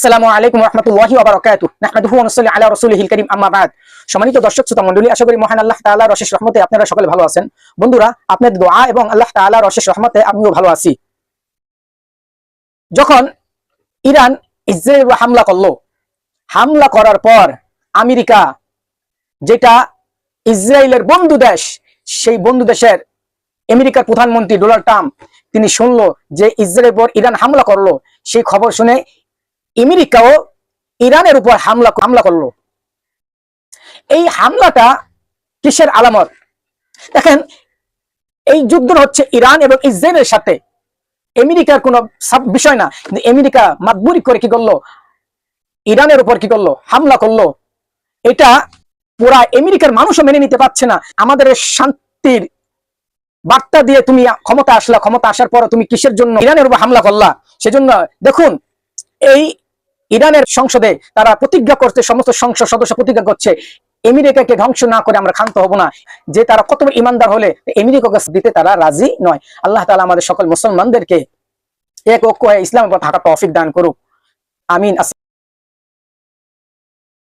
আসসালামু আলাইকুম রহমতুল্লাহি ওবারাকাতু নাহমাদুহু ওয়া নুসাল্লি আলা রাসূলিহিল কারীম। আম্মা বাদ। সম্মানিত দর্শক, শ্রোতা মণ্ডলী, আশা করি মহান আল্লাহ তাআলার অশেষ রহমতে আপনারা সকলে ভালো আছেন। বন্ধুরা, আপনাদের দোয়া এবং আল্লাহ তাআলার অশেষ রহমতে আমিও ভালো আছি। যখন ইরান ইসরায়েল হামলা করল, হামলা করার পর আমেরিকা, যেটা ইসরায়েলের বন্ধু দেশ, সেই বন্ধু দেশের আমেরিকার প্রধানমন্ত্রী ডোনাল্ড ট্রাম্প, তিনি শুনলো যে ইসরায়েলের উপর ইরান হামলা করল। সেই খবর শুনে আমেরিকাও ইরানের উপর হামলা হামলা করল। এই হামলাটা কিসের আলামত? দেখেন, এই যুদ্ধ হচ্ছে ইরান এবং ইসরায়েলের সাথে। আমেরিকার কোনো বিষয় না। কিন্তু আমেরিকা মাতবুরি করে কি করল? ইরানের উপর কি করল? হামলা করল। এটা পুরা আমেরিকার মানুষও মেনে নিতে পারছে না। আমাদের শান্তির বার্তা দিয়ে তুমি ক্ষমতা আসলা। ক্ষমতা আসার পর তুমি কিসের জন্য ইরানের উপর হামলা করলা? সেজন্য দেখুন এই ইরানের সংসদে তারা প্রতিজ্ঞা করছে, সমস্ত সংসদ সদস্য প্রতিজ্ঞা করছে, আমেরিকাকে ধ্বংস না করে আমরা ক্ষান্ত হব না। যে তারা কত ইমানদার হলে আমেরিকাকে দিতে তারা রাজি নয়। আল্লাহ তালা আমাদের সকল মুসলমানদেরকে এক ঐক্য হয়ে ইসলামের পথ থাকা তৌফিক দান করুক। আমিন।